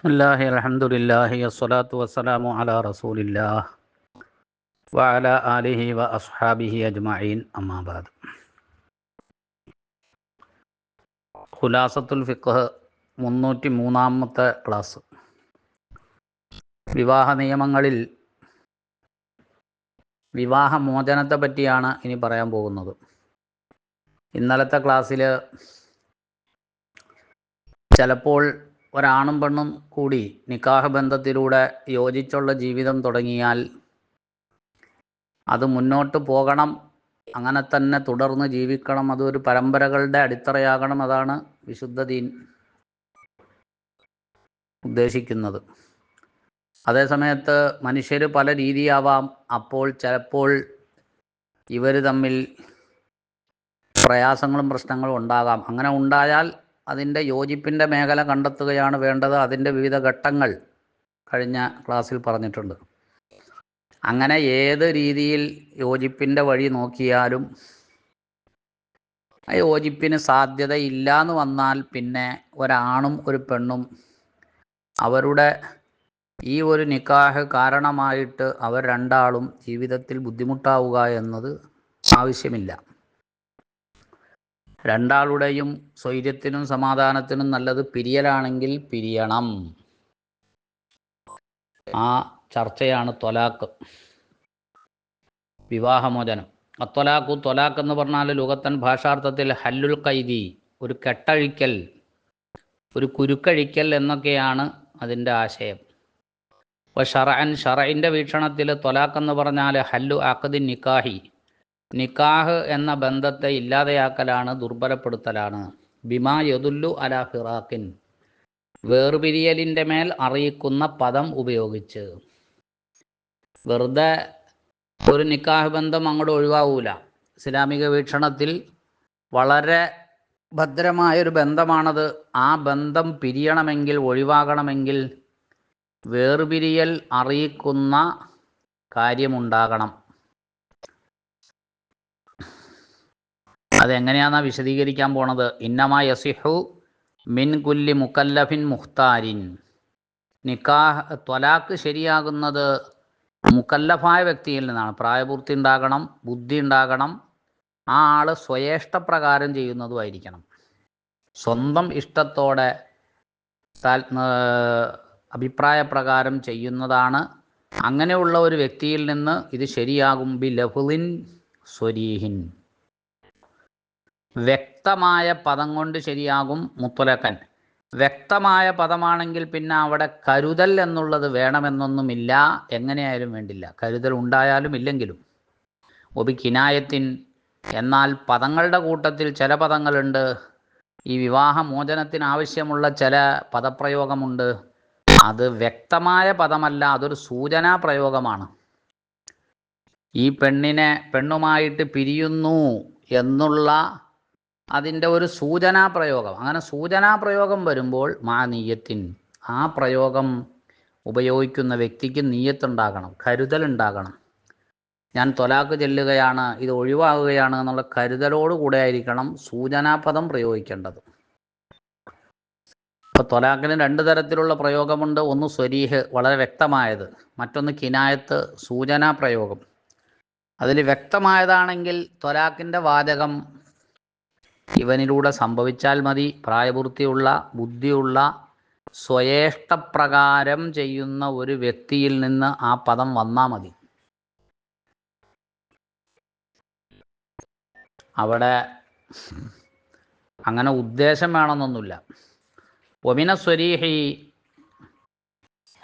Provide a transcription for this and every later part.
ബിസ്മില്ലാഹി അലഹമുല്ലാഹി അസ്സലാത്തു വസ്സലാമു അല റസൂലില്ലാഹ് വഅല ആലിഹി വ അസ്ഹാബിഹി അജ്മഈൻ. അമ്മാബാദ് ഖുലാസത്തുൽ ഫിഖ് മുന്നൂറ്റി മൂന്നാമത്തെ ക്ലാസ്. വിവാഹ നിയമങ്ങളിൽ വിവാഹ മോചനത്തെ പറ്റിയാണ് ഇനി പറയാൻ പോകുന്നത്. ഇന്നലത്തെ ക്ലാസ്സിൽ ചിലപ്പോൾ ഒരാണും പെണ്ണും കൂടി നിക്കാഹ ബന്ധത്തിലൂടെ യോജിച്ചുള്ള ജീവിതം തുടങ്ങിയാൽ അത് മുന്നോട്ട് പോകണം. അങ്ങനെ തന്നെ തുടർന്ന് ജീവിക്കണം. അതൊരു പരമ്പരകളുടെ അടിത്തറയാകണം അതാണ് വിശുദ്ധ ദീൻ ഉദ്ദേശിക്കുന്നത്. അതേസമയത്ത് മനുഷ്യർ പല രീതിയാവാം. അപ്പോൾ ചിലപ്പോൾ ഇവർ തമ്മിൽ പ്രയാസങ്ങളും പ്രശ്നങ്ങളും ഉണ്ടാകാം. അങ്ങനെ ഉണ്ടായാൽ അതിന്റെ യോജിപ്പിന്റെ മേഖല കണ്ടെത്തുകയാണ് വേണ്ടത്. അതിന്റെ വിവിധ ഘട്ടങ്ങൾ കഴിഞ്ഞ ക്ലാസ്സിൽ പറഞ്ഞിട്ടുണ്ട്. അങ്ങനെ ഏത് രീതിയിൽ യോജിപ്പിന്റെ വഴി നോക്കിയാലും യോജിപ്പിന് സാധ്യതയില്ല എന്ന് വന്നാൽ പിന്നെ ഒരാണും ഒരു പെണ്ണും അവരുടെ ഈ ഒരു നിക്കാഹ് കാരണമായിട്ട് അവർ രണ്ടാളും ജീവിതത്തിൽ ബുദ്ധിമുട്ടാവുക എന്നത് ആവശ്യമില്ല. രണ്ടാളുടെയും സ്വൈര്യത്തിനും സമാധാനത്തിനും നല്ലത് പിരിയലാണെങ്കിൽ പിരിയണം. ആ ചർച്ചയാണ് തൊലാക്ക്. വിവാഹമോചനം. അത്തൊലാക്കു തൊലാക്ക് എന്ന് പറഞ്ഞാൽ ലുഗത്തൻ ഭാഷാർത്ഥത്തിൽ ഹല്ലുൽ കൈദി ഒരു കെട്ടഴിക്കൽ ഒരു കുരുക്കഴിക്കൽ എന്നൊക്കെയാണ് അതിന്റെ ആശയം. അപ്പോൾ ഷറൻ ഷറയിന്റെ വീക്ഷണത്തിൽ തൊലാക്ക് എന്ന് പറഞ്ഞാൽ ഹല്ലു ആക്കദിൻ നിക്കാഹി നിക്കാഹ് എന്ന ബന്ധത്തെ ഇല്ലാതെയാക്കലാണ് ദുർബലപ്പെടുത്തലാണ്. ബിമാ യദുല്ലു അല ഫിറാഖിൻ. വേർപിരിയലിന്റെ മേൽ അറിയിക്കുന്ന പദം ഉപയോഗിച്ച്. വെറുതെ ഒരു നിക്കാഹ് ബന്ധം അങ്ങോട്ട് ഒഴിവാവൂല. ഇസ്ലാമിക വീക്ഷണത്തിൽ വളരെ ഭദ്രമായൊരു ബന്ധമാണത്. ആ ബന്ധം പിരിയണമെങ്കിൽ ഒഴിവാകണമെങ്കിൽ വേർപിരിയൽ അറിയിക്കുന്ന കാര്യമുണ്ടാകണം. അതെങ്ങനെയാണെന്നാ വിശദീകരിക്കാൻ പോണത്? ഇന്നമാ യസിഹു മിൻ കുല്ലി മുക്കല്ലഫിൻ മുഖ്താരിൻ. നിക്കാഹ് ത്വലാക്ക് ശരിയാകുന്നത് മുക്കല്ലഫായ വ്യക്തിയിൽ നിന്നാണ്. പ്രായപൂർത്തി ഉണ്ടാകണം ബുദ്ധി ഉണ്ടാകണം ആ ആൾ സ്വയേഷ്ടപ്രകാരം ചെയ്യുന്നതുമായിരിക്കണം സ്വന്തം ഇഷ്ടത്തോടെ അഭിപ്രായപ്രകാരം ചെയ്യുന്നതാണ്. അങ്ങനെയുള്ള ഒരു വ്യക്തിയിൽ നിന്ന് ഇത് ശരിയാകും. ബി ലഹുലിൻ സ്വരീഹിൻ. വ്യക്തമായ പദം കൊണ്ട് ശരിയാകും മുത്തലക്കൻ വ്യക്തമായ പദമാണെങ്കിൽ പിന്നെ അവിടെ കരുതൽ എന്നുള്ളത് വേണമെന്നൊന്നുമില്ല. എങ്ങനെയായാലും വേണ്ടില്ല. കരുതൽ ഉണ്ടായാലും ഇല്ലെങ്കിലും. ഒബി കിനായത്തിൻ എന്നാൽ പദങ്ങളുടെ കൂട്ടത്തിൽ ചില പദങ്ങളുണ്ട്. ഈ വിവാഹമോചനത്തിന് ആവശ്യമുള്ള ചില പദപ്രയോഗമുണ്ട്. അത് വ്യക്തമായ പദമല്ല അതൊരു സൂചനാ പ്രയോഗമാണ്. ഈ പെണ്ണിനെ പെണ്ണുമായിട്ട് പിരിയുന്നു എന്നുള്ള അതിന്റെ ഒരു സൂചനാ പ്രയോഗം. അങ്ങനെ സൂചനാ പ്രയോഗം വരുമ്പോൾ മാ നീയത്തിൻ. ആ പ്രയോഗം ഉപയോഗിക്കുന്ന വ്യക്തിക്ക് നീയത്തുണ്ടാകണം കരുതലുണ്ടാകണം. ഞാൻ തൊലാക്ക് ചെല്ലുകയാണ് ഇത് ഒഴിവാകുകയാണ് എന്നുള്ള കരുതലോടുകൂടെ ആയിരിക്കണം സൂചനാപദം പ്രയോഗിക്കേണ്ടത്. ഇപ്പോൾ തൊലാക്കിന് രണ്ട് തരത്തിലുള്ള പ്രയോഗമുണ്ട്. ഒന്ന് സ്വരീഹ് വളരെ വ്യക്തമായത്. മറ്റൊന്ന് കിനായത്ത് സൂചനാ പ്രയോഗം. അതിൽ വ്യക്തമായതാണെങ്കിൽ തൊലാക്കിന്റെ വാചകം ഇവനിലൂടെ സംഭവിച്ചാൽ മതി. പ്രായപൂർത്തിയുള്ള ബുദ്ധിയുള്ള സ്വയേഷ്ടപ്രകാരം ചെയ്യുന്ന ഒരു വ്യക്തിയിൽ നിന്ന് ആ പദം വന്നാൽ മതി. അവിടെ അങ്ങനെ ഉദ്ദേശം വേണമെന്നൊന്നുമില്ല. ഒമിന സ്വരീഹി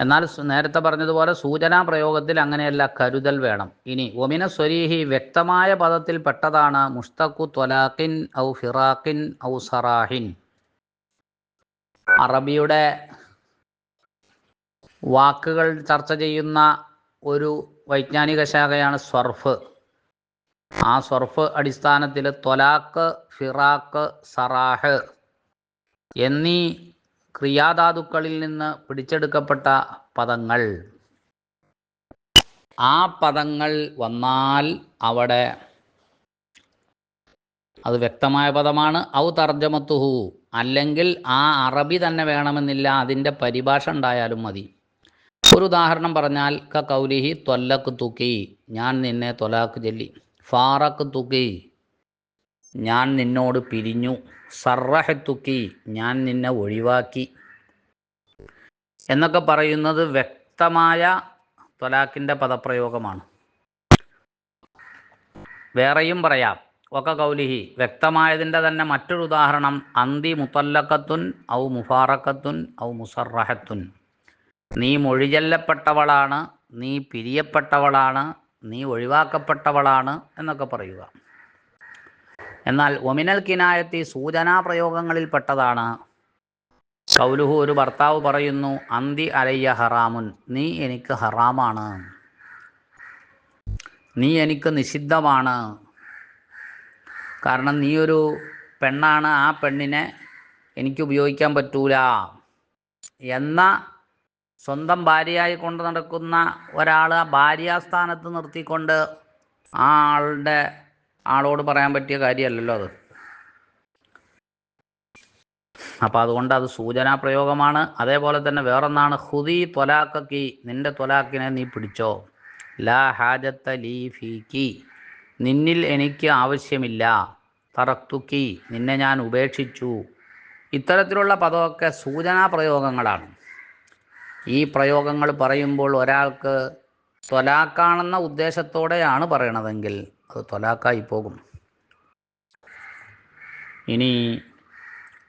എന്നാൽ നേരത്തെ പറഞ്ഞതുപോലെ സൂചനാ പ്രയോഗത്തിൽ അങ്ങനെയല്ല കരുതൽ വേണം. ഇനി ഒമിന സ്വരീഹി വ്യക്തമായ പദത്തിൽ പെട്ടതാണ് മുഷ്തഖു ത്വലാഖിൻ ഔ ഫിറാഖിൻ ഔ സറാഹിൻ. അറബിയുടെ വാക്കുകൾ ചർച്ച ചെയ്യുന്ന ഒരു വൈജ്ഞാനിക ശാഖയാണ് സ്വർഫ്. ആ സ്വർഫ് അടിസ്ഥാനത്തിൽ ത്വലാഖ് ഫിറാഖ് സറാഹ് എന്നീ ക്രിയാധാതുക്കളിൽ നിന്ന് പിടിച്ചെടുക്കപ്പെട്ട പദങ്ങൾ. ആ പദങ്ങൾ വന്നാൽ അവിടെ അത് വ്യക്തമായ പദമാണ്. ഔ തർജമത്തുഹു അല്ലെങ്കിൽ ആ അറബി തന്നെ വേണമെന്നില്ല അതിന്റെ പരിഭാഷ ഉണ്ടായാലും മതി. ഒരു ഉദാഹരണം പറഞ്ഞാൽ ക കൗലിഹി തൊല്ലക്ക് തുക്കി ഞാൻ നിന്നെ തൊലാക്ക് ചൊല്ലി. ഫാറക്ക് തുക്കി ഞാൻ നിന്നോട് പിരിഞ്ഞു. സർറഹ ഞാൻ നിന്നെ ഒഴിവാക്കി. എന്നൊക്കെ പറയുന്നത് വ്യക്തമായ തൊലാക്കിന്റെ പദപ്രയോഗമാണ്. വേറെയും പറയാം. ഒക്കെ കൗലിഹി വ്യക്തമായതിന്റെ തന്നെ മറ്റൊരു ഉദാഹരണം അന്തി മുത്തല്ലക്കത്തുൻ ഔ മുഫാറക്കത്തുൻ ഔ മുസറഹത്തുൻ. നീ മൊഴിചൊല്ലപ്പെട്ടവളാണ് നീ പിരിയപ്പെട്ടവളാണ് നീ ഒഴിവാക്കപ്പെട്ടവളാണ് എന്നൊക്കെ പറയുക. എന്നാൽ ഒമിനൽ കിനായത്തി സൂചനാ പ്രയോഗങ്ങളിൽ പെട്ടതാണ്. കൗലുഹു ഒരു ഭർത്താവ് പറയുന്നു അന്തി അലയ്യ ഹറാമുൻ നീ എനിക്ക് ഹറാമാണ്. നീ എനിക്ക് നിഷിദ്ധമാണ്. കാരണം നീ ഒരു പെണ്ണാണ് ആ പെണ്ണിനെ എനിക്ക് ഉപയോഗിക്കാൻ പറ്റൂല. എന്ന സ്വന്തം ഭാര്യയായി കൊണ്ട് നടക്കുന്ന ഒരാൾ ആ ഭാര്യാസ്ഥാനത്ത് നിർത്തിക്കൊണ്ട് ആ ആളുടെ ആളോട് പറയാൻ പറ്റിയ കാര്യമല്ലല്ലോ അത്. അപ്പോൾ അതുകൊണ്ട് അത് സൂചനാ പ്രയോഗമാണ്. അതേപോലെ തന്നെ വേറൊന്നാണ് ഹുദി തൊലാക്കി നിന്റെ തൊലാക്കിനെ നീ പിടിച്ചോ? ലാ ഹാജത്ത ലീ ഫീക്കി നിന്നിൽ എനിക്ക് ആവശ്യമില്ല. തറക്തുക്കി നിന്നെ ഞാൻ ഉപേക്ഷിച്ചു. ഇത്തരത്തിലുള്ള പദമൊക്കെ സൂചനാ പ്രയോഗങ്ങളാണ്. ഈ പ്രയോഗങ്ങൾ പറയുമ്പോൾ ഒരാൾക്ക് തൊലാക്കാണെന്ന ഉദ്ദേശത്തോടെയാണ് പറയണതെങ്കിൽ തൊലാക്കായി പോകും. ഇനി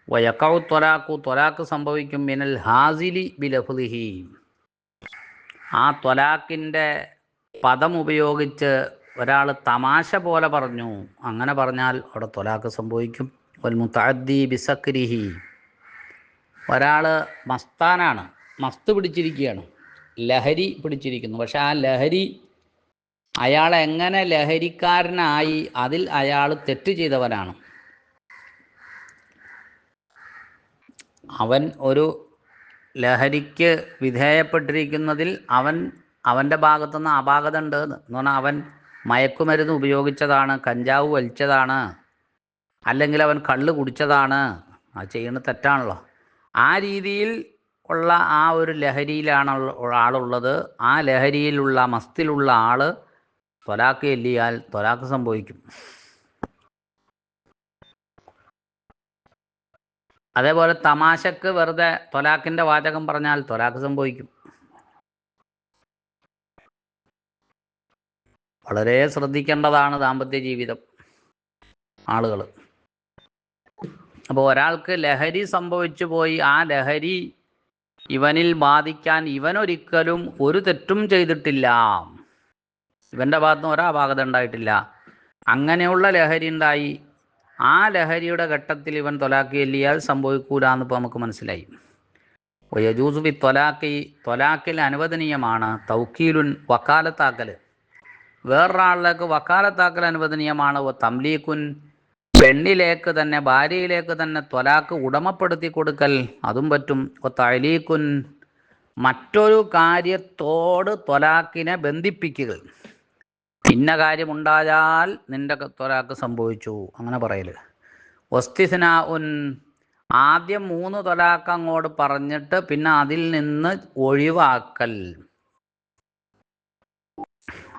വയക്കൗ തൊലാക്കു തൊലാക്ക് സംഭവിക്കും മിനൽ ഹാസിലി ബിലഫുലിഹി ആ തൊലാക്കിന്റെ പദം ഉപയോഗിച്ച് ഒരാൾ തമാശ പോലെ പറഞ്ഞു. അങ്ങനെ പറഞ്ഞാൽ അവിടെ തൊലാക്ക് സംഭവിക്കും. മുത്തഅദ്ദി ബിസക്രിഹി. ഒരാൾ മസ്താനാണ്. മസ്ത് പിടിച്ചിരിക്കുകയാണ്. ലഹരി പിടിച്ചിരിക്കുന്നു. പക്ഷെ ആ ലഹരി അയാൾ എങ്ങനെ ലഹരിക്കാരനായി അതിൽ അയാൾ തെറ്റ് ചെയ്തവനാണ്. അവൻ ഒരു ലഹരിക്ക് വിധേയപ്പെട്ടിരിക്കുന്നതിൽ അവൻ അവന്റെ ഭാഗത്തുനിന്ന് അപാകത ഉണ്ട് എന്ന് പറഞ്ഞാൽ അവൻ മയക്കുമരുന്ന് ഉപയോഗിച്ചതാണ് കഞ്ചാവ് വലിച്ചതാണ് അല്ലെങ്കിൽ അവൻ കള്ള് കുടിച്ചതാണ്. ആ ചെയ്യുന്നത് തെറ്റാണല്ലോ. ആ രീതിയിൽ ഉള്ള ആ ഒരു ലഹരിയിലാണ് ആളുള്ളത്. ആ ലഹരിയിലുള്ള മസ്തിലുള്ള ആൾ തൊലാക്ക് എല്ലിയാൽ ത്വലാക്ക് സംഭവിക്കും. അതേപോലെ തമാശക്ക് വെറുതെ തൊലാക്കിന്റെ വാചകം പറഞ്ഞാൽ തൊലാക്ക് സംഭവിക്കും. വളരെ ശ്രദ്ധിക്കേണ്ടതാണ് ദാമ്പത്യ ജീവിതം ആളുകൾ അപ്പോൾ ഒരാൾക്ക് ലഹരി സംഭവിച്ചു പോയി ആ ലഹരി ഇവനിൽ ബാധിക്കാൻ ഇവനൊരിക്കലും ഒരു തെറ്റും ചെയ്തിട്ടില്ല. ഇവന്റെ ഭാഗത്തുനിന്ന് ഒരാപാകത ഉണ്ടായിട്ടില്ല. അങ്ങനെയുള്ള ലഹരി ഉണ്ടായി. ആ ലഹരിയുടെ ഘട്ടത്തിൽ ഇവൻ തൊലാക്കി എല്ലിയാൽ സംഭവിക്കൂല എന്നിപ്പോൾ നമുക്ക് മനസ്സിലായി. യജൂസു ബി തൊലാക്കി. തൊലാക്കിൽ അനുവദനീയമാണ് തൗക്കീലുൻ വക്കാലത്താക്കൽ വേറൊരാളിലേക്ക് വക്കാലത്താക്കൽ അനുവദനീയമാണ്. തംലീക്കുൻ പെണ്ണിലേക്ക് തന്നെ ഭാര്യയിലേക്ക് തന്നെ ത്വലാക്ക് ഉടമപ്പെടുത്തി കൊടുക്കൽ അതും പറ്റും. തലീഖുൻ മറ്റൊരു കാര്യത്തോട് ത്വലാക്കിനെ ബന്ധിപ്പിക്കുക ഇന്ന കാര്യമുണ്ടായാൽ നിന്റെ ത്വലാക്ക് സംഭവിച്ചു. അങ്ങനെ പറയൽ വസ്തിസന ഉൻ ആദ്യം മൂന്ന് തൊലാക്ക് അങ്ങോട്ട് പറഞ്ഞിട്ട് പിന്നെ അതിൽ നിന്ന് ഒഴിവാക്കൽ.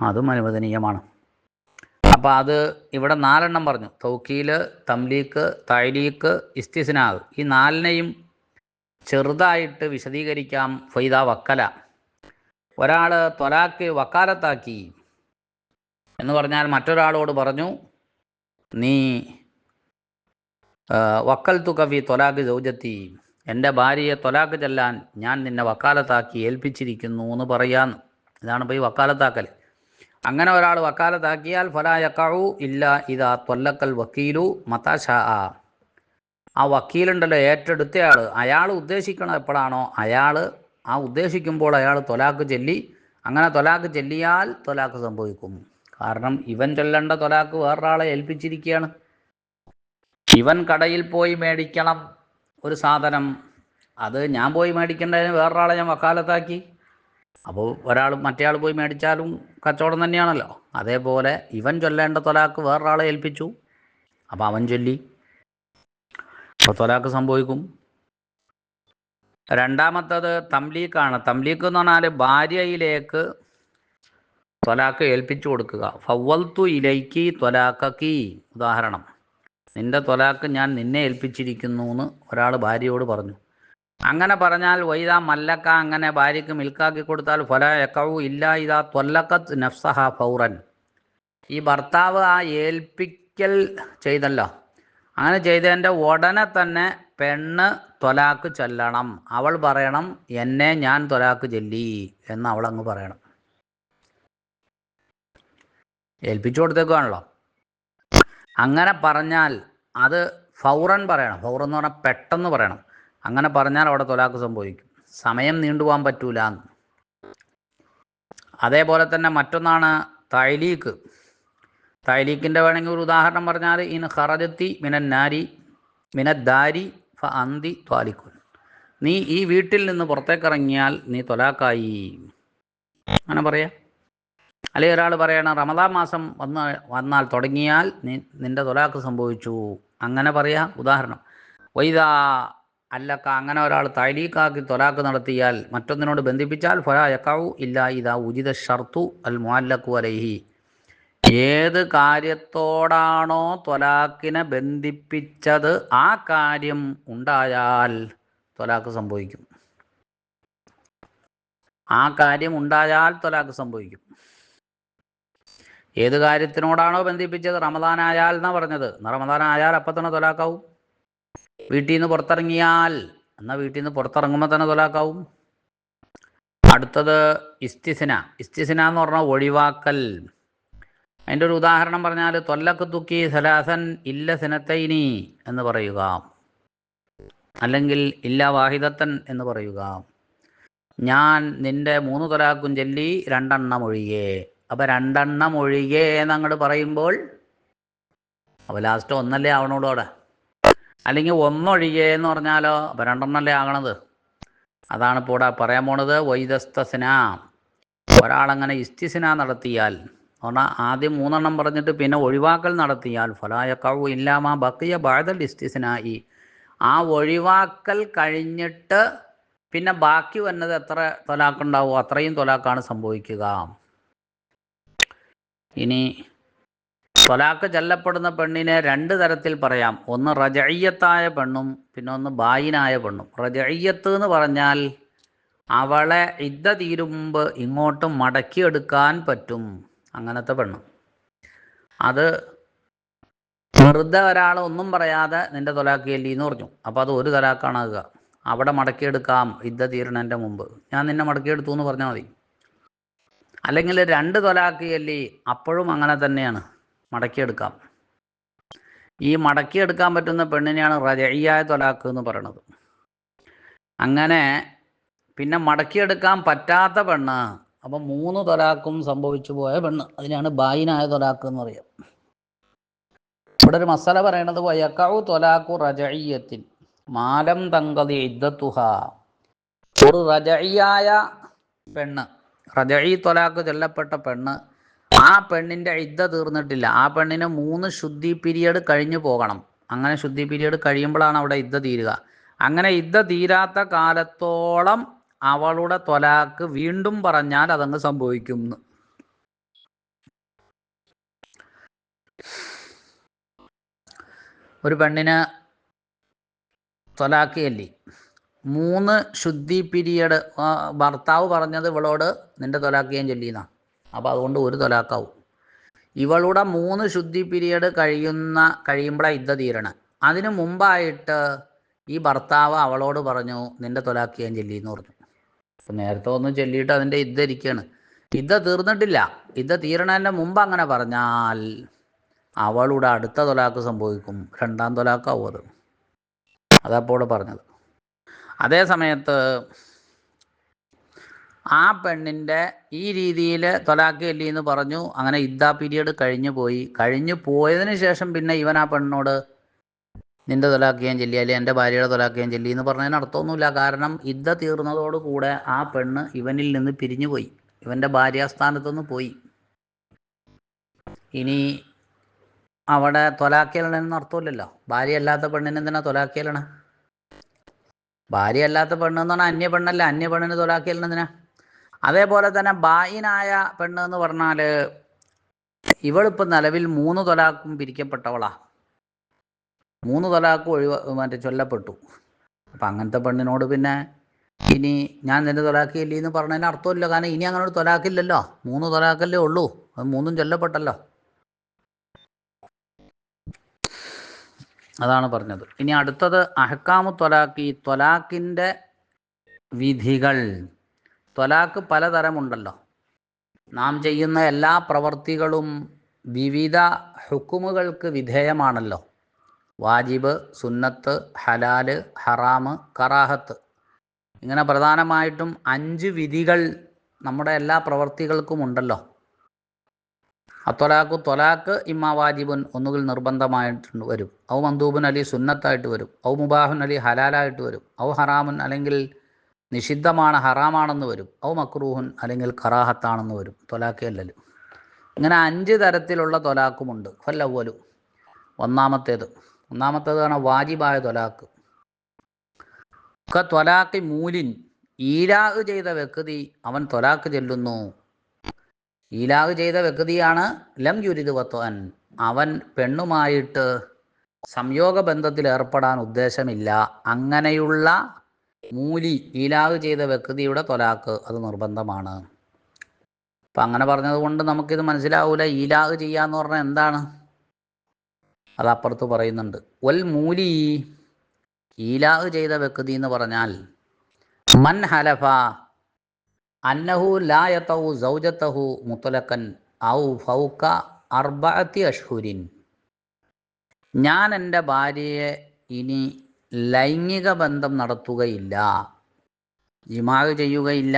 അതും അനുവദനീയമാണ്. അപ്പോൾ അത് ഇവിടെ നാലെണ്ണം പറഞ്ഞു. തൗക്കീൽ തംലീക്ക് തൈലീക്ക് ഇസ്തിസ്നാവ് ഈ നാലിനെയും ചെറുതായിട്ട് വിശദീകരിക്കാം. ഫൈദ വക്കല. ഒരാൾ തൊലാക്ക് വക്കാലത്താക്കി. എന്ന് പറഞ്ഞാൽ മറ്റൊരാളോട് പറഞ്ഞു നീ വക്കൽ തുകവി തൊലാഖ് ചോദ്യത്തി എന്റെ ഭാര്യയെ തൊലാക്ക് ചെല്ലാൻ ഞാൻ നിന്നെ വക്കാലത്താക്കി ഏൽപ്പിച്ചിരിക്കുന്നു എന്ന് പറയാന്ന്. ഇതാണ് ഇപ്പോൾ ഈ വക്കാലത്താക്കൽ അങ്ങനെ ഒരാൾ വക്കാലത്താക്കിയാൽ ഫലായക്കാവു ഇല്ല ഇതാ തൊല്ലക്കൽ വക്കീലു മതാഷാ ആ വക്കീലുണ്ടല്ലോ ഏറ്റെടുത്തയാൾ അയാൾ ഉദ്ദേശിക്കണം എപ്പോഴാണോ അയാൾ ആ ഉദ്ദേശിക്കുമ്പോൾ അയാൾ തൊലാക്ക് ചെല്ലി. അങ്ങനെ തൊലാക്ക് ചെല്ലിയാൽ തൊലാക്ക് സംഭവിക്കും. കാരണം ഇവൻ ചൊല്ലേണ്ട തൊലാക്ക് വേറൊരാളെ ഏൽപ്പിച്ചിരിക്കുകയാണ് ഇവൻ കടയിൽ പോയി മേടിക്കണം ഒരു സാധനം. അത് ഞാൻ പോയി മേടിക്കേണ്ടതിന് വേറൊരാളെ ഞാൻ വക്കാലത്താക്കി. അപ്പോൾ ഒരാൾ മറ്റേയാൾ പോയി മേടിച്ചാലും കച്ചവടം തന്നെയാണല്ലോ. അതേപോലെ ഇവൻ ചൊല്ലേണ്ട തൊലാക്ക് വേറൊരാളെ ഏൽപ്പിച്ചു. അപ്പോൾ അവൻ ചൊല്ലി. അപ്പോൾ തൊലാക്ക് സംഭവിക്കും. രണ്ടാമത്തത് തംലീക്കാണ്. തംലീക്ക് എന്ന് പറഞ്ഞാൽ ഭാര്യയിലേക്ക് ത്വലാക്ക് ഏൽപ്പിച്ചു കൊടുക്കുക. ഫവൽത്തു ഇലൈക്കി ത്വലാക്കി ഉദാഹരണം. നിന്റെ ത്വലാക്ക് ഞാൻ നിന്നെ ഏൽപ്പിച്ചിരിക്കുന്നു എന്ന് ഒരാൾ ഭാര്യയോട് പറഞ്ഞു. അങ്ങനെ പറഞ്ഞാൽ വൈദാ മല്ലക്ക അങ്ങനെ ഭാര്യയ്ക്ക് മിൽക്കാക്കി കൊടുത്താൽ ഫല യക്കവു ഇല്ല ഇതാ ത്വല്ലക്കത്ത് നഫ്സഹ ഫൗറൻ. ഈ ഭർത്താവ് ആ ഏൽപ്പിക്കൽ ചെയ്തല്ലോ. അങ്ങനെ ചെയ്തതിന്റെ ഉടനെ തന്നെ പെണ്ണ് ത്വലാക്ക് ചൊല്ലണം. അവൾ പറയണം എന്നെ ഞാൻ ത്വലാക്ക് ചൊല്ലി എന്ന് അവൾ പറയണം. ഏൽപ്പിച്ചു കൊടുത്തേക്കുവാണല്ലോ. അങ്ങനെ പറഞ്ഞാൽ അത് ഫൗറൻ പറയണം. ഫൗറൻ എന്ന് പറഞ്ഞാൽ പെട്ടെന്ന് പറയണം. അങ്ങനെ പറഞ്ഞാൽ അവിടെ തൊലാക്ക് സംഭവിക്കും. സമയം നീണ്ടുപോകാൻ പറ്റൂല. അതേപോലെ തന്നെ മറ്റൊന്നാണ് തൈലീക്ക്. തൈലീക്കിന്റെ വേണമെങ്കിൽ ഒരു ഉദാഹരണം പറഞ്ഞാൽ ഇൻ ഹറജത്തി മിനന്നാരി മിനദ്ദാരി ഫ അന്തി ത്വാലിക്കുൻ നീ ഈ വീട്ടിൽ നിന്ന് പുറത്തേക്കിറങ്ങിയാൽ നീ തൊലാക്കായി. അങ്ങനെ പറയാം. അല്ലെങ്കിൽ ഒരാൾ പറയണം റമദാൻ മാസം വന്ന് വന്നാൽ തുടങ്ങിയാൽ നിന്റെ തൊലാക്ക് സംഭവിച്ചു. അങ്ങനെ പറയാം ഉദാഹരണം. വൈദാ അല്ലക്ക അങ്ങനെ ഒരാൾ തൈലീക്കാക്കി തൊലാക്ക് നടത്തിയാൽ മറ്റൊന്നിനോട് ബന്ധിപ്പിച്ചാൽ ഫല ഇല്ല ഇതാ ഉചിത ഷർത്തു അൽ മുഅല്ലഖു അലൈഹി. ഏത് കാര്യത്തോടാണോ ത്വലാക്കിനെ ബന്ധിപ്പിച്ചത് ആ കാര്യം ഉണ്ടായാൽ ത്വലാക്ക് സംഭവിക്കും. ആ കാര്യം ഉണ്ടായാൽ ത്വലാക്ക് സംഭവിക്കും. ഏത് കാര്യത്തിനോടാണോ ബന്ധിപ്പിച്ചത്? റമദാനായാൽ എന്നാ പറഞ്ഞത്? റമദാനായാൽ അപ്പം തന്നെ തൊലാക്കാവും. വീട്ടിൽ നിന്ന് പുറത്തിറങ്ങിയാൽ എന്നാൽ വീട്ടിൽ നിന്ന് പുറത്തിറങ്ങുമ്പോൾ തന്നെ തൊലാക്കാവും. അടുത്തത് ഇസ്തിസിന. ഇസ്തിസിന എന്ന് പറഞ്ഞാൽ ഒഴിവാക്കൽ. അതിന്റെ ഒരു ഉദാഹരണം പറഞ്ഞാൽ തൊല്ലക്ക് തുക്കി സലാസൻ ഇല്ല സിനത്തൈനി എന്ന് പറയുക. അല്ലെങ്കിൽ ഇല്ല വാഹിദത്തൻ എന്ന് പറയുക. ഞാൻ നിന്റെ മൂന്ന് തൊലാക്കും ചൊല്ലി രണ്ടെണ്ണം ഒഴികെ. അപ്പം രണ്ടെണ്ണം ഒഴികെ എന്നങ്ങോട്ട് പറയുമ്പോൾ അപ്പോൾ ലാസ്റ്റ് ഒന്നല്ലേ ആവണോളൂ അവിടെ. അല്ലെങ്കിൽ ഒന്നൊഴികെ എന്ന് പറഞ്ഞാലോ അപ്പം രണ്ടെണ്ണല്ലേ ആകണത്. അതാണ് ഇപ്പോൾ ഇവിടെ പറയാൻ പോണത് വൈദസ്തസിന ഒരാളങ്ങനെ ഇസ്തിസിന നടത്തിയാൽ പറഞ്ഞാൽ ആദ്യം മൂന്നെണ്ണം പറഞ്ഞിട്ട് പിന്നെ ഒഴിവാക്കൽ നടത്തിയാൽ ഫലായ കഴിവ് ഇല്ലാമ ബക്കിയ ബാദൽ ഇസ്തിസിനായി. ആ ഒഴിവാക്കൽ കഴിഞ്ഞിട്ട് പിന്നെ ബാക്കി വന്നത് എത്ര തൊലാക്കുണ്ടാവോ അത്രയും തൊലാക്കാണ് സംഭവിക്കുക. ഇനി സ്വലാക്ക് ചെല്ലപ്പെടുന്ന പെണ്ണിനെ രണ്ട് തരത്തിൽ പറയാം. ഒന്ന് റജയ്യത്തായ പെണ്ണും പിന്നെ ഒന്ന് ബായിനായ പെണ്ണും. റജയ്യത്ത് എന്ന് പറഞ്ഞാൽ അവളെ ഇദ്ദ തീരും മുമ്പ് ഇങ്ങോട്ട് മടക്കിയെടുക്കാൻ പറ്റും അങ്ങനത്തെ പെണ്ണ്. അത് വെറുതെ ഒരാൾ ഒന്നും പറയാതെ നിന്റെ തൊലാക്കിയല്ലി എന്ന് പറഞ്ഞു. അപ്പോൾ അത് ഒരു തൊലാക്കാണാകുക അവിടെ മടക്കിയെടുക്കാം ഇദ്ദ തീരണന്റെ മുമ്പ്. ഞാൻ നിന്നെ മടക്കിയെടുത്തു എന്ന് പറഞ്ഞാൽ മതി. അല്ലെങ്കിൽ രണ്ട് തൊലാക്കിയല്ലേ അപ്പോഴും അങ്ങനെ തന്നെയാണ്. മടക്കിയെടുക്കാം. ഈ മടക്കിയെടുക്കാൻ പറ്റുന്ന പെണ്ണിനെയാണ് റജയ്യായ തൊലാക്ക് എന്ന് പറയണത്. അങ്ങനെ പിന്നെ മടക്കിയെടുക്കാൻ പറ്റാത്ത പെണ്ണ് അപ്പം മൂന്ന് തൊലാക്കും സംഭവിച്ചു പോയ പെണ്ണ് അതിനാണ് ബായിനായ തൊലാക്ക് എന്ന് പറയാം. ഇവിടെ ഒരു മസാല പറയണത് വയക്കാവു തൊലാക്കു റജയ്യത്തിൻ മാലം തങ്കതി ഇദ്ദത്തുഹ. ഒരു റജയ്യായ പെണ്ണ് റജഈ തൊലാക്ക് ചൊല്ലപ്പെട്ട പെണ്ണ് ആ പെണ്ണിന്റെ ഇദ്ദ തീർന്നിട്ടില്ല. ആ പെണ്ണിന് മൂന്ന് ശുദ്ധി പീരിയഡ് കഴിഞ്ഞു പോകണം. അങ്ങനെ ശുദ്ധി പീരിയഡ് കഴിയുമ്പോഴാണ് അവിടെ ഇദ്ദ തീരുക. അങ്ങനെ ഇദ്ദ തീരാത്ത കാലത്തോളം അവളുടെ തൊലാക്ക് വീണ്ടും പറഞ്ഞാൽ അതങ്ങ് സംഭവിക്കുന്നു ഒരു പെണ്ണിന് തൊലാക്കിയല്ലേ മൂന്ന് ശുദ്ധി പിരിയഡ് ഭർത്താവ് പറഞ്ഞത് ഇവളോട് നിന്റെ തൊലാക്ക് ഞാൻ ചൊല്ലിയെന്നാ അപ്പോൾ അതുകൊണ്ട് ഒരു തൊലാക്കാവും. ഇവളുടെ മൂന്ന് ശുദ്ധി പിരിയഡ് കഴിയുന്ന കഴിയുമ്പോഴാണ് യുദ്ധ തീരണം. അതിനു മുമ്പായിട്ട് ഈ ഭർത്താവ് അവളോട് പറഞ്ഞു നിന്റെ തൊലാക്ക് ഞാൻ ചൊല്ലിയെന്ന് പറഞ്ഞു. അപ്പം നേരത്തെ ഒന്ന് ചൊല്ലിയിട്ട് അതിന്റെ യുദ്ധ ഇരിക്കുകയാണ് യുദ്ധ തീർന്നിട്ടില്ല. യുദ്ധ തീരണതിന്റെ മുമ്പ് അങ്ങനെ പറഞ്ഞാൽ അവളുടെ അടുത്ത തൊലാക്ക് സംഭവിക്കും. രണ്ടാം തൊലാക്കാവും അത്. അതപ്പോൾ പറഞ്ഞത്. അതേ സമയത്ത് ആ പെണ്ണിന്റെ ഈ രീതിയിൽ തൊലാക്ക് അല്ലി എന്ന് പറഞ്ഞു. അങ്ങനെ ഇദ്ദ പീരിയഡ് കഴിഞ്ഞു പോയി. കഴിഞ്ഞു പോയതിന് ശേഷം പിന്നെ ഇവൻ ആ പെണ്ണിനോട് നിന്റെ തൊലാക്ക് ഞാൻ ചെല്ലി അല്ലെങ്കിൽ എന്റെ ഭാര്യയുടെ തൊലാക്ക് ഞാൻ ചെല്ലി എന്ന് പറഞ്ഞതിന് അർത്ഥമൊന്നുമില്ല. കാരണം ഇദ്ദ തീർന്നതോടുകൂടെ ആ പെണ്ണ് ഇവനിൽ നിന്ന് പിരിഞ്ഞു പോയി. ഇവന്റെ ഭാര്യാസ്ഥാനത്തുനിന്ന് പോയി. ഇനി അവിടെ തൊലാക്കിയലണെന്ന് അർത്ഥമില്ലല്ലോ. ഭാര്യ അല്ലാത്ത പെണ്ണിന് എന്തിനാ തൊലാക്കിയലാണ് ഭാര്യ അല്ലാത്ത പെണ്ണ് എന്ന് പറഞ്ഞാൽ അന്യ പെണ്ണല്ല? അന്യ പെണ്ണിന് തൊലാക്കിയലിന് എന്തിനാ? അതേപോലെ തന്നെ ബായിനായ പെണ്ണ് എന്ന് പറഞ്ഞാൽ ഇവളിപ്പോൾ നിലവിൽ മൂന്ന് തൊലാക്കും പിരിക്കപ്പെട്ടവളാ. മൂന്ന് തൊലാക്കും ഒഴിവ മറ്റേ ചൊല്ലപ്പെട്ടു. അപ്പം അങ്ങനത്തെ പെണ്ണിനോട് പിന്നെ ഇനി ഞാൻ നിന്റെ തൊലാക്കിയില്ലേ എന്ന് പറഞ്ഞതിന് അർത്ഥമില്ല. കാരണം ഇനി അങ്ങനെ ഒരു തൊലാക്കില്ലല്ലോ. മൂന്ന് തൊലാക്കല്ലേ ഉള്ളൂ. അത് മൂന്നും ചൊല്ലപ്പെട്ടല്ലോ. അതാണ് പറഞ്ഞത്. ഇനി അടുത്തത് അഹക്കാമു ത്വലാഖ് ഈ ത്വലാഖിന്റെ വിധികൾ. ത്വലാഖ് പലതരമുണ്ടല്ലോ. നാം ചെയ്യുന്ന എല്ലാ പ്രവർത്തികളും വിവിധ ഹുക്കുമുകൾക്ക് വിധേയമാണല്ലോ. വാജിബ് സുന്നത്ത് ഹലാൽ ഹറാമ് കറാഹത്ത്. ഇങ്ങനെ പ്രധാനമായിട്ടും അഞ്ച് വിധികൾ നമ്മുടെ എല്ലാ പ്രവർത്തികൾക്കും ഉണ്ടല്ലോ. അത്തൊലാഖു തൊലാഖ് ഇമ്മ വാജിബുൻ ഒന്നുകിൽ നിർബന്ധമായിട്ട് വരും. ഔ മന്ദൂബുൻ അലി സുന്നത്തായിട്ട് വരും. ഔ മുബാഹുൻ അലി ഹലാലായിട്ട് വരും. ഔ ഹറാമുൻ അല്ലെങ്കിൽ നിഷിദ്ധമാണ് ഹറാമാണെന്ന് വരും. ഔ മക്രൂഹുൻ അല്ലെങ്കിൽ കറാഹത്താണെന്ന് വരും. തൊലാഖ് അല്ലല് ഇങ്ങനെ അഞ്ച് തരത്തിലുള്ള തൊലാഖുമുണ്ട്. ഫല്ലവലു ഒന്നാമത്തേത്. ഒന്നാമത്തേത് ആണ് വാജിബായ തൊലാഖ്. ക ത്വലാഖി മൂലിൻ. ഈരാഹ് ചെയ്ത വ്യക്തി അവൻ തൊലാക്ക് ചെല്ലുന്നു. ഈലാഹ് ചെയ്ത വ്യക്തിയാണ് ലം യുരിത് വത്വൻ. അവൻ പെണ്ണുമായിട്ട് സംയോഗ ബന്ധത്തിൽ ഏർപ്പെടാൻ ഉദ്ദേശമില്ല. അങ്ങനെയുള്ള മൂലി ഈലാഹ് ചെയ്ത വ്യക്തിയുടെ തൊലാക്ക് അത് നിർബന്ധമാണ്. അപ്പം അങ്ങനെ പറഞ്ഞതുകൊണ്ട് നമുക്കിത് മനസ്സിലാവൂല. ഈലാഹ് ചെയ്യാന്ന് പറഞ്ഞാൽ എന്താണ്? അത് അപ്പുറത്ത് പറയുന്നുണ്ട്. വൽ മൂലി ഈലാഹ് ചെയ്ത വ്യക്തി എന്ന് പറഞ്ഞാൽ മൻ ഹലഫ അന്നഹു ലായത്തഹു സൗജത്തഹു മുത്തലക്കൻ ഔ ഫൗക്ക അർബഅത്തി അഷ്ഹുരിൻ. ഞാൻ എന്റെ ഭാര്യയെ ഇനി ലൈംഗിക ബന്ധം നടത്തുകയില്ല ജിമാഗ് ചെയ്യുകയില്ല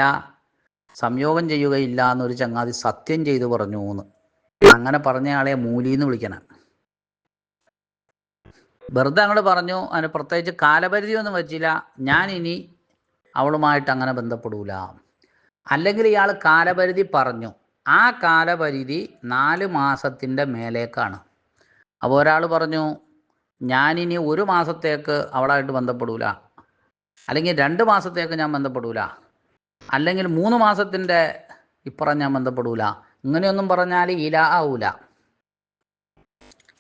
സംയോഗം ചെയ്യുകയില്ല എന്നൊരു ചങ്ങാതി സത്യം ചെയ്തു പറഞ്ഞു എന്ന്. അങ്ങനെ പറഞ്ഞയാളെ എന്ന് വിളിക്കണം. വെറുതെ അങ്ങോട്ട് പറഞ്ഞു അതിന് പ്രത്യേകിച്ച് കാലപരിധി ഒന്നും വെച്ചില്ല. ഞാൻ ഇനി അവളുമായിട്ട് അങ്ങനെ ബന്ധപ്പെടൂല. അല്ലെങ്കിൽ ഇയാൾ കാലപരിധി പറഞ്ഞു. ആ കാലപരിധി നാല് മാസത്തിന്റെ മേലേക്കാണ്. അപ്പോൾ ഒരാൾ പറഞ്ഞു ഞാനിനി ഒരു മാസത്തേക്ക് അവളായിട്ട് ബന്ധപ്പെടൂല. അല്ലെങ്കിൽ രണ്ട് മാസത്തേക്ക് ഞാൻ ബന്ധപ്പെടൂല. അല്ലെങ്കിൽ മൂന്ന് മാസത്തിന്റെ ഇപ്പുറം ഞാൻ ബന്ധപ്പെടൂല. ഇങ്ങനെയൊന്നും പറഞ്ഞാൽ ഇല ആവൂല.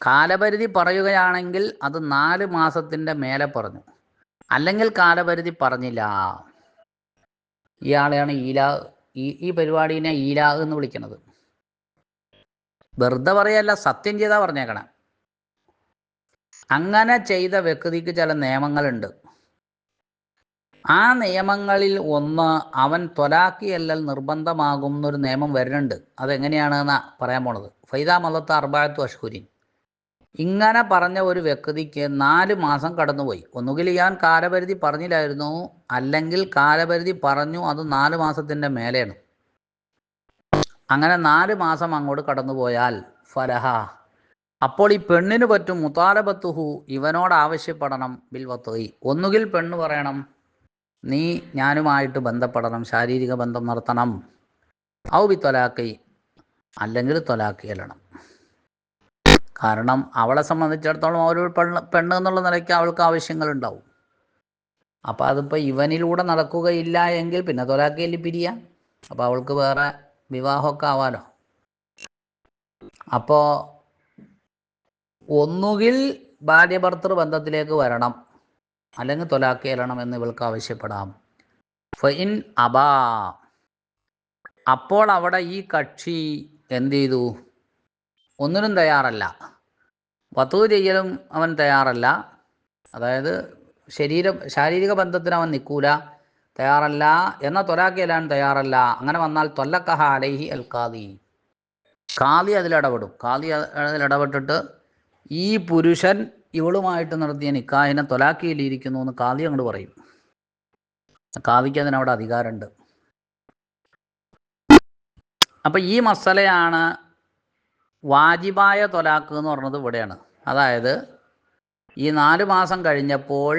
കാലപരിധി പറയുകയാണെങ്കിൽ അത് നാല് മാസത്തിന്റെ മേലെ പറഞ്ഞു. അല്ലെങ്കിൽ കാലപരിധി പറഞ്ഞില്ല. ഇയാളെയാണ് ഈലാ ഈ ഈ പരിപാടീനെ ഈലാ എന്ന് വിളിക്കുന്നത് വെറുതെ പറയല്ല സത്യം ചെയ്താ പറഞ്ഞേക്കണം. അങ്ങനെ ചെയ്ത വ്യക്തിക്ക് ചില നിയമങ്ങളുണ്ട്. ആ നിയമങ്ങളിൽ ഒന്ന് അവൻ തൊലാക്കിയല്ലൽ നിർബന്ധമാകും നിയമം വരുന്നുണ്ട്. അതെങ്ങനെയാണെന്നാ പറയാൻ പോണത്? ഫൈദ മതത്ത് അർബായത്തു അഷ്ഹുരിൻ. ഇങ്ങനെ പറഞ്ഞ ഒരു വ്യക്തിക്ക് നാല് മാസം കടന്നുപോയി. ഒന്നുകിൽ ഞാൻ കാലപരിധി പറഞ്ഞില്ലായിരുന്നു അല്ലെങ്കിൽ കാലപരിധി പറഞ്ഞു അത് നാല് മാസത്തിന്റെ മേലെയാണ്. അങ്ങനെ നാല് മാസം അങ്ങോട്ട് കടന്നുപോയാൽ ഫലഹ. അപ്പോൾ ഈ പെണ്ണിന് പറ്റും മുത്താലബത്തുഹു ഇവനോട് ആവശ്യപ്പെടണം ബിൽവത്തോയി ഒന്നുകിൽ പെണ്ണ് പറയണം നീ ഞാനുമായിട്ട് ബന്ധപ്പെടണം ശാരീരിക ബന്ധം നടത്തണം ഔ ബി തൊലാക്കി അല്ലെങ്കിൽ തൊലാക്കി ചെല്ലണം കാരണം അവളെ സംബന്ധിച്ചിടത്തോളം ഒരു പെണ്ണ് പെണ്ണ് എന്നുള്ള നിലയ്ക്ക് അവൾക്ക് ആവശ്യങ്ങളുണ്ടാവും. അപ്പോൾ അതിപ്പോൾ ഇവനിലൂടെ നടക്കുകയില്ല എങ്കിൽ പിന്നെ തൊലാക്കയിൽ പിരിയാം? അപ്പോൾ അവൾക്ക് വേറെ വിവാഹമൊക്കെ ആവാലോ? അപ്പോൾ ഒന്നുകിൽ ഭാര്യ ഭർത്തൃ ബന്ധത്തിലേക്ക് വരണം. അല്ലെങ്കിൽ തൊലാക്ക് ചെല്ലണം എന്ന് ഇവൾക്ക് ആവശ്യപ്പെടാം. ഫൈൻ അബാ. അപ്പോൾ അവിടെ ഈ കക്ഷി എന്ത് ചെയ്തു? ഒന്നിനും തയ്യാറല്ല. വത്തു ചെയ്യലും അവൻ തയ്യാറല്ല. അതായത് ശരീര ശാരീരിക ബന്ധത്തിന് അവൻ നിൽക്കൂല തയ്യാറല്ല. എന്ന തൊലാക്കിയലാൻ തയ്യാറല്ല. അങ്ങനെ വന്നാൽ തൊല്ലക്കഹ അലൈഹി അൽ കാദി കാദി അതിലിടപെടും കാദി അതിലിടപെട്ടിട്ട് ഈ പുരുഷൻ ഇവളുമായിട്ട് നടത്തിയ നിക്കാഹിനെ തൊലാക്കിയിലിരിക്കുന്നു എന്ന് കാദി അങ്ങോട്ട് പറയും. കാവിക്ക് അതിനവിടെ അധികാരമുണ്ട്. അപ്പം ഈ മസലയാണ് വാജിബായ തൊലാക്ക് എന്ന് പറഞ്ഞത് ഇവിടെയാണ്. അതായത് ഈ നാല് മാസം കഴിഞ്ഞപ്പോൾ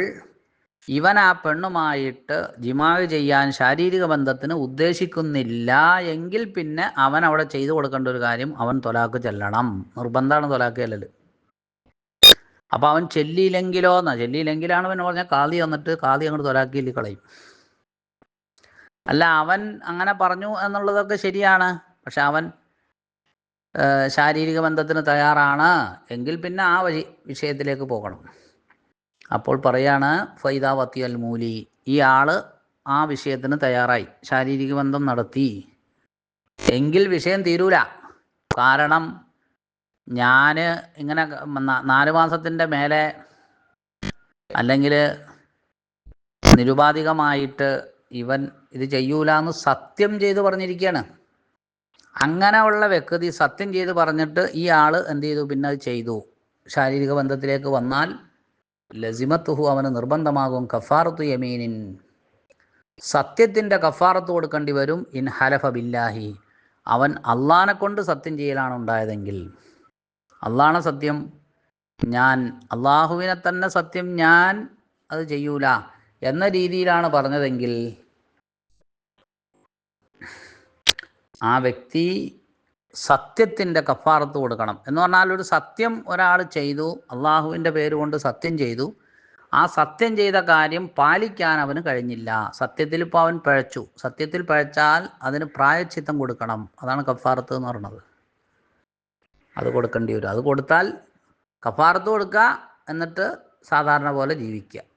ഇവൻ ആ പെണ്ണുമായിട്ട് ജിമാവ് ചെയ്യാൻ ശാരീരിക ബന്ധത്തിന് ഉദ്ദേശിക്കുന്നില്ല എങ്കിൽ പിന്നെ അവൻ അവിടെ ചെയ്തു കൊടുക്കേണ്ട ഒരു കാര്യം അവൻ തൊലാക്ക് ചെല്ലണം. നിർബന്ധമാണ് തൊലാക്ക് ചെല്ലൽ അപ്പോൾ അവൻ ചെല്ലിയില്ലെങ്കിലോ എന്നാ ചെല്ലിയില്ലെങ്കിലാണ് അവൻ പറഞ്ഞാൽ കാതി വന്നിട്ട് കാതി അങ്ങോട്ട് തൊലാക്കിയിൽ കളയും. അല്ല അവൻ അങ്ങനെ പറഞ്ഞു എന്നുള്ളതൊക്കെ ശരിയാണ്. പക്ഷെ അവൻ ശാരീരിക ബന്ധത്തിന് തയ്യാറാണ്. എങ്കിൽ പിന്നെ ആ വഴി വിഷയത്തിലേക്ക് പോകണം. അപ്പോൾ പറയാണ് ഫൈദ വത്തിയൽ മൂലി. ഈ ആൾ ആ വിഷയത്തിന് തയ്യാറായി. ശാരീരിക ബന്ധം നടത്തി. എങ്കിൽ വിഷയം തീരൂല. കാരണം ഞാൻ ഇങ്ങനെ നാല് മാസത്തിന്റെ മേലെ അല്ലെങ്കിൽ നിരുപാധികമായിട്ട് ഇവൻ ഇത് ചെയ്യൂല എന്ന് സത്യം ചെയ്ത് പറഞ്ഞിരിക്കുകയാണ് അങ്ങനെയുള്ള വ്യക്തി സത്യം ചെയ്ത് പറഞ്ഞിട്ട് ഈ ആൾ എന്ത് ചെയ്തു? പിന്നെ അത് ചെയ്തു. ശാരീരിക ബന്ധത്തിലേക്ക് വന്നാൽ ലസിമത്തുഹു അവന് നിർബന്ധമാകും. കഫാറത്തു യമീനിൻ. സത്യത്തിന്റെ കഫാറത്ത് കൊടുക്കേണ്ടി വരും. ഇൻ ഹലഫ ബില്ലാഹി. അവൻ അള്ളാനെ കൊണ്ട് സത്യം ചെയ്യലാണ് ഉണ്ടായതെങ്കിൽ. അള്ളാണ് സത്യം. ഞാൻ അള്ളാഹുവിനെ തന്നെ സത്യം ഞാൻ അത് ചെയ്യൂല എന്ന രീതിയിലാണ് പറഞ്ഞതെങ്കിൽ ആ വ്യക്തി സത്യത്തിന്റെ കഫാറത്ത് കൊടുക്കണം. എന്ന് പറഞ്ഞാൽ ഒരു സത്യം ഒരാൾ ചെയ്തു അള്ളാഹുവിന്റെ പേര് കൊണ്ട് സത്യം ചെയ്തു. ആ സത്യം ചെയ്ത കാര്യം പാലിക്കാൻ അവന് കഴിഞ്ഞില്ല. സത്യത്തിൽ ഇപ്പോൾ അവൻ പഴച്ചു. സത്യത്തിൽ പഴച്ചാൽ അതിന് പ്രായച്ചിത്തം കൊടുക്കണം. അതാണ് കഫാറത്ത് എന്ന് പറയുന്നത്. അത് കൊടുക്കേണ്ടി വരും. അത് കൊടുത്താൽ കഫാറത്ത് കൊടുക്കുക എന്നിട്ട് സാധാരണ പോലെ ജീവിക്കുക.